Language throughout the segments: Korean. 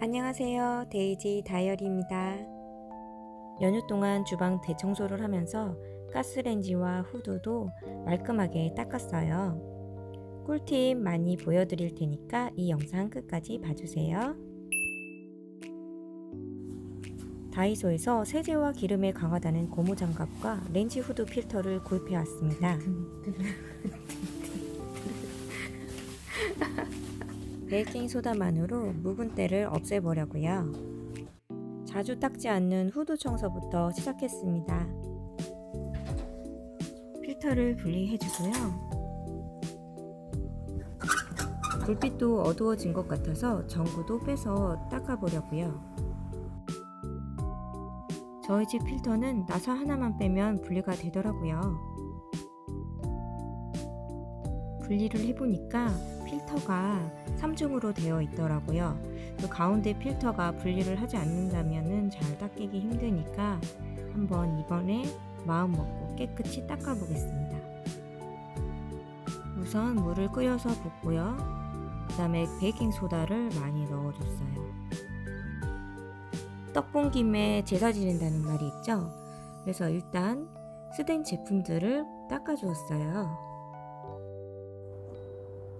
안녕하세요. 데이지 다이어리입니다. 연휴 동안 주방 대청소를 하면서 가스레인지와 후드도 말끔하게 닦았어요. 꿀팁 많이 보여드릴 테니까 이 영상 끝까지 봐주세요. 다이소에서 세제와 기름에 강하다는 고무장갑과 렌지 후드 필터를 구입해 왔습니다. 베이킹 소다만으로 묵은 때를 없애보려고요. 자주 닦지 않는 후드 청소부터 시작했습니다. 필터를 분리해주고요. 불빛도 어두워진 것 같아서 전구도 빼서 닦아보려고요. 저희 집 필터는 나사 하나만 빼면 분리가 되더라고요. 분리를 해보니까 필터가 3중으로 되어 있더라고요. 그 가운데 필터가 분리를 하지 않는다면 잘 닦이기 힘드니까 한번 이번에 마음 먹고 깨끗이 닦아 보겠습니다. 우선 물을 끓여서 붓고요. 그 다음에 베이킹 소다를 많이 넣어줬어요. 떡 본 김에 제사 지낸다는 말이 있죠. 그래서 일단 쓰된 제품들을 닦아 주었어요.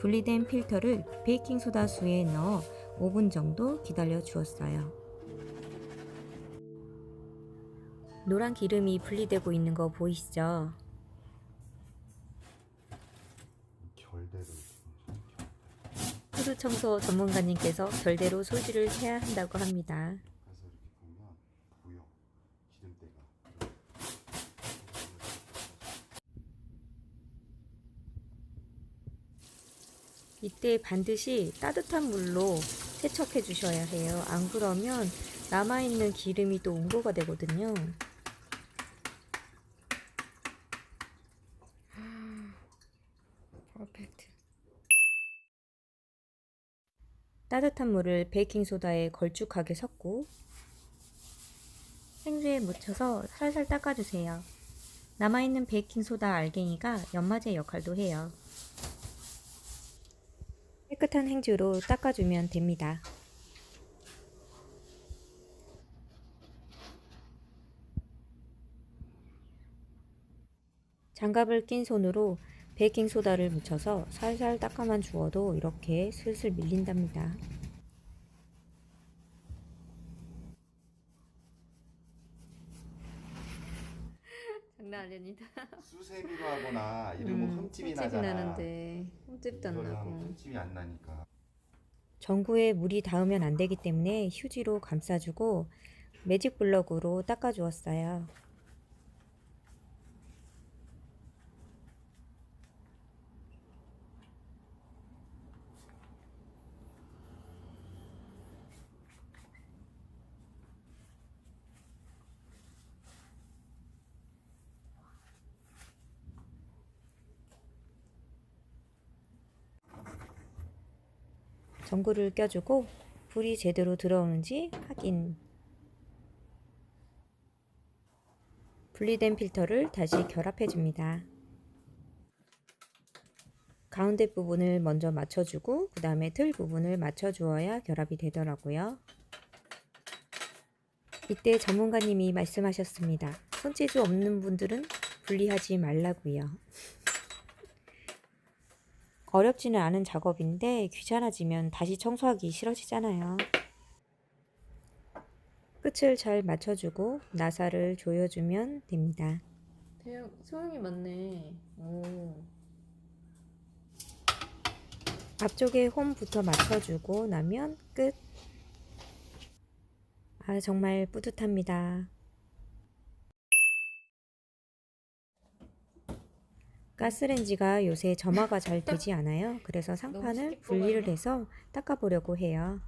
분리된 필터를 베이킹 소다 수에 넣어 5분 정도 기다려 주었어요. 노란 기름이 분리되고 있는 거 보이시죠? 후드 청소 전문가님께서 결대로 소지를 해야 한다고 합니다. 가서 이렇게 보면 보여 기름때가 이때 반드시 따뜻한 물로 세척해 주셔야 해요. 안 그러면 남아있는 기름이 또 응고가 되거든요. 퍼펙트. 따뜻한 물을 베이킹소다에 걸쭉하게 섞고 생수에 묻혀서 살살 닦아주세요. 남아있는 베이킹소다 알갱이가 연마제 역할도 해요. 깨끗한 행주로 닦아주면 됩니다. 장갑을 낀 손으로 베이킹소다를 묻혀서 살살 닦아만 주어도 이렇게 슬슬 밀린답니다. 장난 아닙니다. 수세미로 하거나 이러면 음, 흠집이 흠집이 나잖아 나는데 흠집도 안 나고. 흠집이 안 나니까 전구에 물이 닿으면 안 되기 때문에 휴지로 감싸주고 매직 블럭으로 닦아주었어요. 전구를 껴주고 불이 제대로 들어오는지 확인. 분리된 필터를 다시 결합해 줍니다. 가운데 부분을 먼저 맞춰주고 그 다음에 틀 부분을 맞춰주어야 결합이 되더라고요. 이때 전문가님이 말씀하셨습니다. 손재주 없는 분들은 분리하지 말라고요. 어렵지는 않은 작업인데 귀찮아지면 다시 청소하기 싫어지잖아요. 끝을 잘 맞춰주고 나사를 조여주면 됩니다. 대형 소형이 많네. 오. 앞쪽에 홈부터 맞춰주고 나면 끝. 아, 정말 뿌듯합니다. 가스렌지가 요새 점화가 잘 되지 않아요. 그래서 상판을 분리를. 해서 닦아보려고 해요.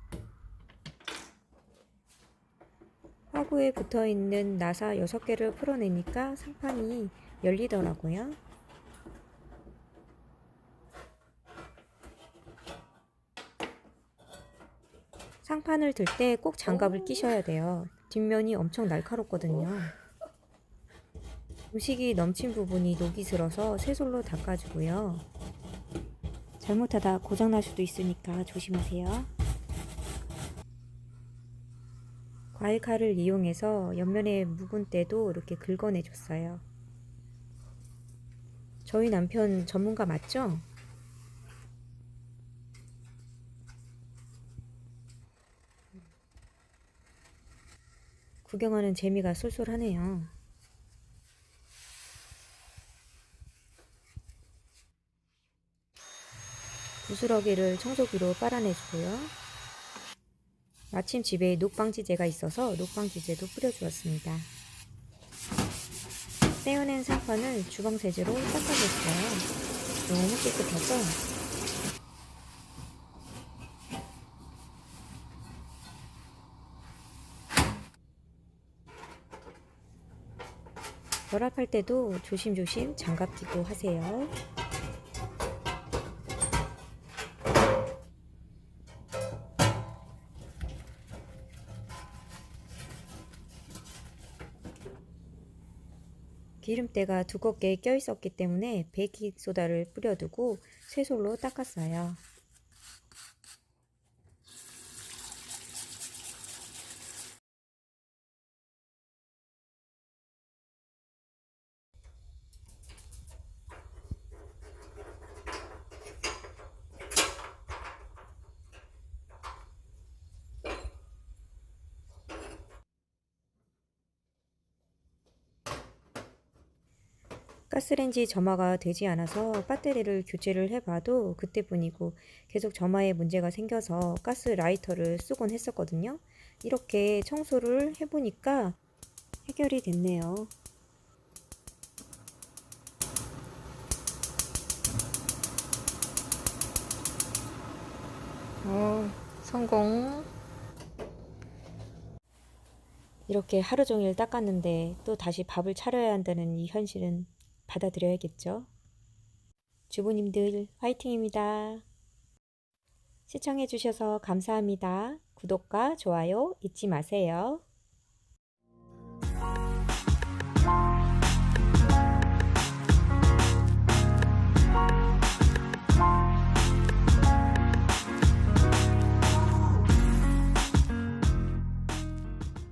화구에 붙어 있는 나사 6개를 풀어내니까 상판이 열리더라고요. 상판을 들 때 꼭 장갑을 끼셔야 돼요. 뒷면이 엄청 날카롭거든요. 음식이 넘친 부분이 녹이 슬어서 새솔로 닦아주고요. 잘못하다 고장날 수도 있으니까 조심하세요. 과일 칼을 이용해서 옆면에 묵은 때도 이렇게 긁어내 줬어요. 저희 남편 전문가 맞죠? 구경하는 재미가 쏠쏠하네요. 부스러기를 청소기로 빨아내주고요. 마침 집에 녹방지제가 있어서 녹방지제도 뿌려주었습니다. 떼어낸 상판을 주방세제로 닦아줬어요. 너무 깨끗해서 결합할 때도 조심조심 장갑 끼고 하세요. 기름때가 두껍게 껴 있었기 때문에 베이킹 소다를 뿌려두고 쇠솔로 닦았어요. 가스레인지 점화가 되지 않아서 배터리를 교체를 해봐도 그때뿐이고 계속 점화에 문제가 생겨서 가스 라이터를 쓰곤 했었거든요. 이렇게 청소를 해보니까 해결이 됐네요. 어, 성공. 이렇게 하루 종일 닦았는데 또 다시 밥을 차려야 한다는 이 현실은 받아들여야겠죠. 주부님들 화이팅입니다. 시청해주셔서 감사합니다. 구독과 좋아요 잊지 마세요.